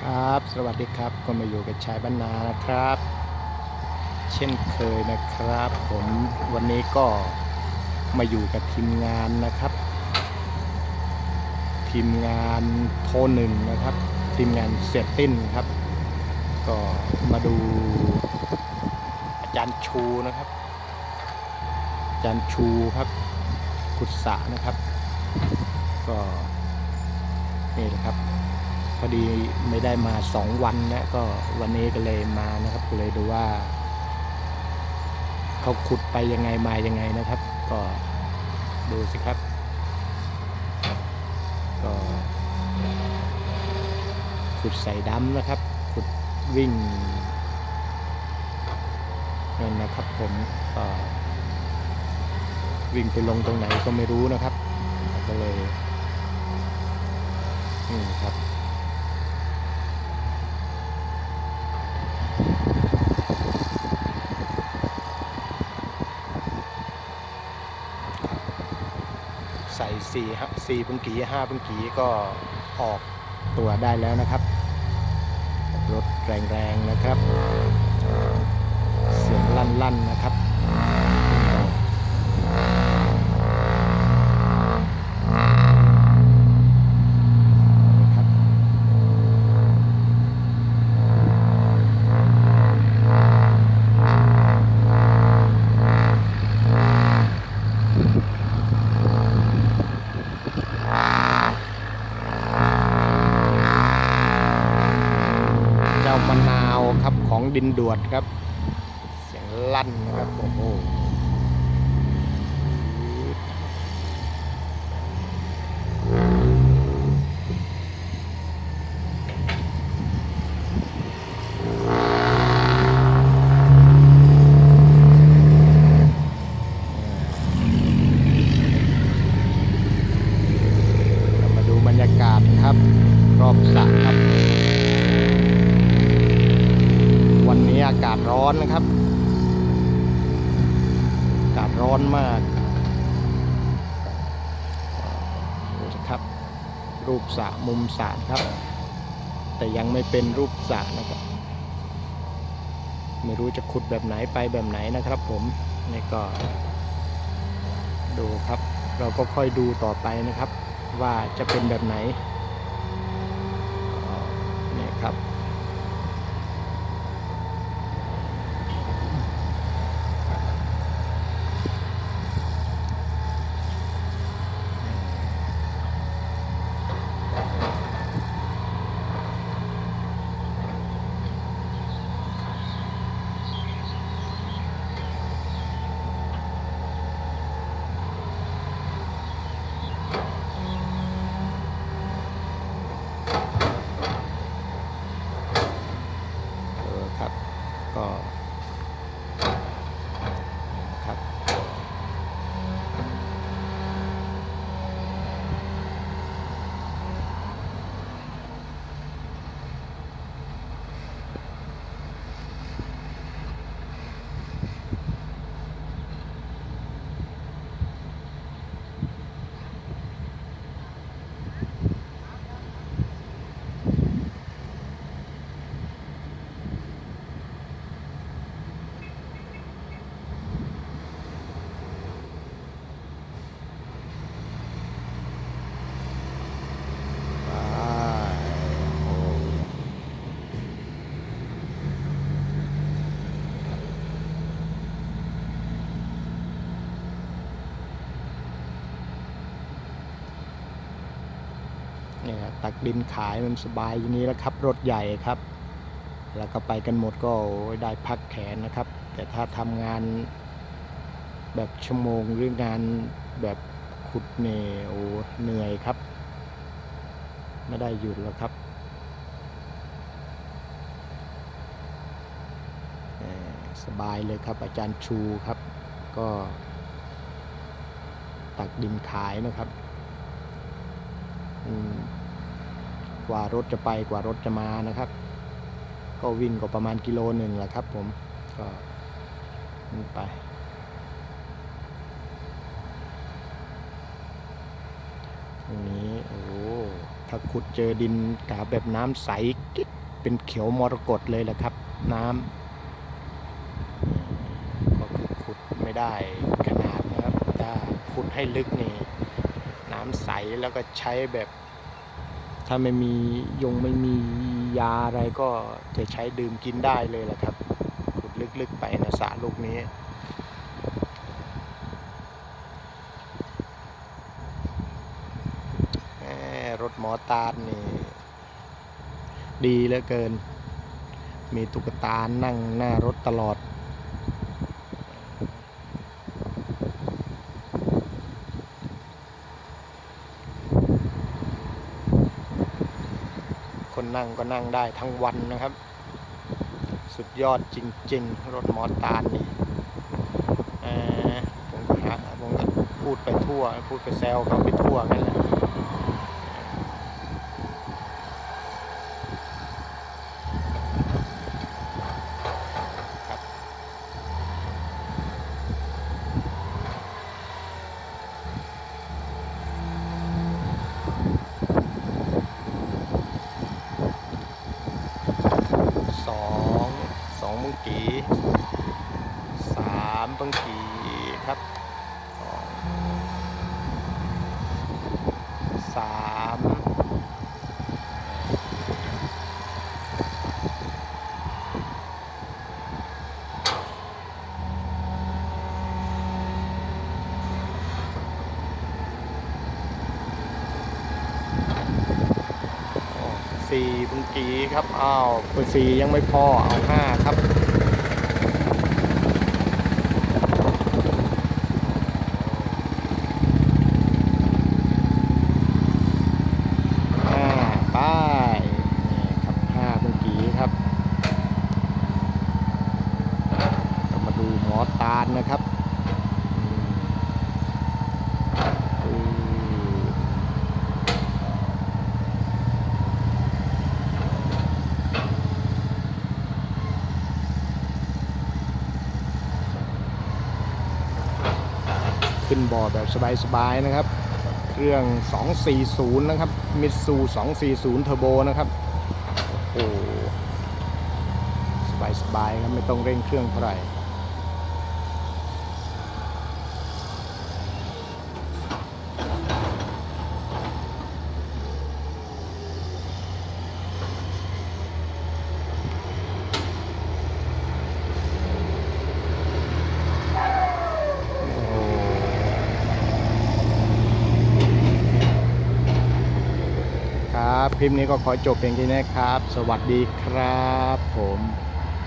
ครับ สวัสดีครับ ก็มาอยู่กับชายบ้านนานะครับ เช่นเคยนะครับ ผมวันนี้ก็มาอยู่กับทีมงานนะครับ ทีมงานโทหนึ่งนะครับ ทีมงานเสียติ้นครับ ก็มาดูอาจารย์ชูนะครับ อาจารย์ชูครับกุศะนะครับ ก็นี่แหละครับ พอดีไม่ได้มาสองวันนะก็วันนี้ก็เลยมานะครับก็เลยดูว่าเขาขุดไปยังไงมายังไงนะครับ ก็ดูสิครับ ก็ขุดใส่ดำนะครับ ขุดวิ่งนั่นนะครับผมก็วิ่งไปลงตรงไหนก็ไม่รู้นะครับ ก็เลยนี่ครับ ใส่สี่ฮะสี่พึงกีห้าพึงกีก็ออกตัวได้แล้วนะครับ รถแรงๆนะครับ เสียงลั่นๆนะครับ บินดวดครับ เสียงลั่นนะครับโอ้โหเรามาดูบรรยากาศครับ รอบสระครับ วันนี้อากาศร้อนนะครับ อากาศร้อนมากดูสิครับ รูปสระมุมสระครับ แต่ยังไม่เป็นรูปสระนะครับ ไม่รู้จะขุดแบบไหนไปแบบไหนนะครับผมนี่ก็ ดูครับ เราก็ค่อยดูต่อไปนะครับ ว่าจะเป็นแบบไหนนี่ครับ นี่ยตักดินขายมันสบายอย่างนี้แล้วครับ รถใหญ่ครับ แล้วก็ไปกันหมดก็ได้พักแขนนะครับ แต่ถ้าทำงานแบบชั่วโมงหรืองานแบบขุดเนี่ยโอ้เหนื่อยครับ ไม่ได้หยุดแล้วครับสบายเลยครับ อาจารย์ชูครับ ก็ตักดินขายนะครับ อืม กว่ารถจะไปกว่ารถจะมานะครับ ก็วิ่งก็ประมาณกิโลหนึ่งแหละครับ ผมก็นี่ไป ตรงนี้โอ้ถ้าขุดเจอดินกาแบบน้ำใสกิ๊กเป็นเขียวมรกตเลยแหละครับ น้ำก็คือขุดไม่ได้ขนาดนะครับถ้าขุดให้ลึกนี่ น้ำใสแล้วก็ใช้แบบ ถ้าไม่มียงไม่มียาอะไรก็จะใช้ดื่มกินได้เลยแหละครับขุดลึกๆไปนะสระลูกนี้รถหมอตาลนี่ ดีเหลือเกิน มีตุ๊กตานั่งหน้ารถตลอด คนนั่งก็นั่งได้ทั้งวันนะครับ สุดยอดจริง ๆ รถมอตาลนี่ผมก็หาผมก็พูดไปทั่ว พูดไปแซวเขาไปทั่วกันแหละ ครับ สองสองบัง กีสามบังกีครับสองสามโอ้สี่บังกีครับ อ้าวเบอร์สี่ยังไม่พอ เอาห้าครับ ห้าป้ายนี่ครับห้าเมื่อกี้ครับเรามาดูหมอตาล นะครับขึ้นบ่อแบบสบายๆนะครับ เครื่อง 240 นะครับ มิตซู240 เทอร์โบนะครับ โอ้สบายๆครับ ไม่ต้องเร่งเครื่องเท่าไหร่ โอ้ คลิปนี้ก็ขอจบเพียงแค่นี้ครับ สวัสดีครับผม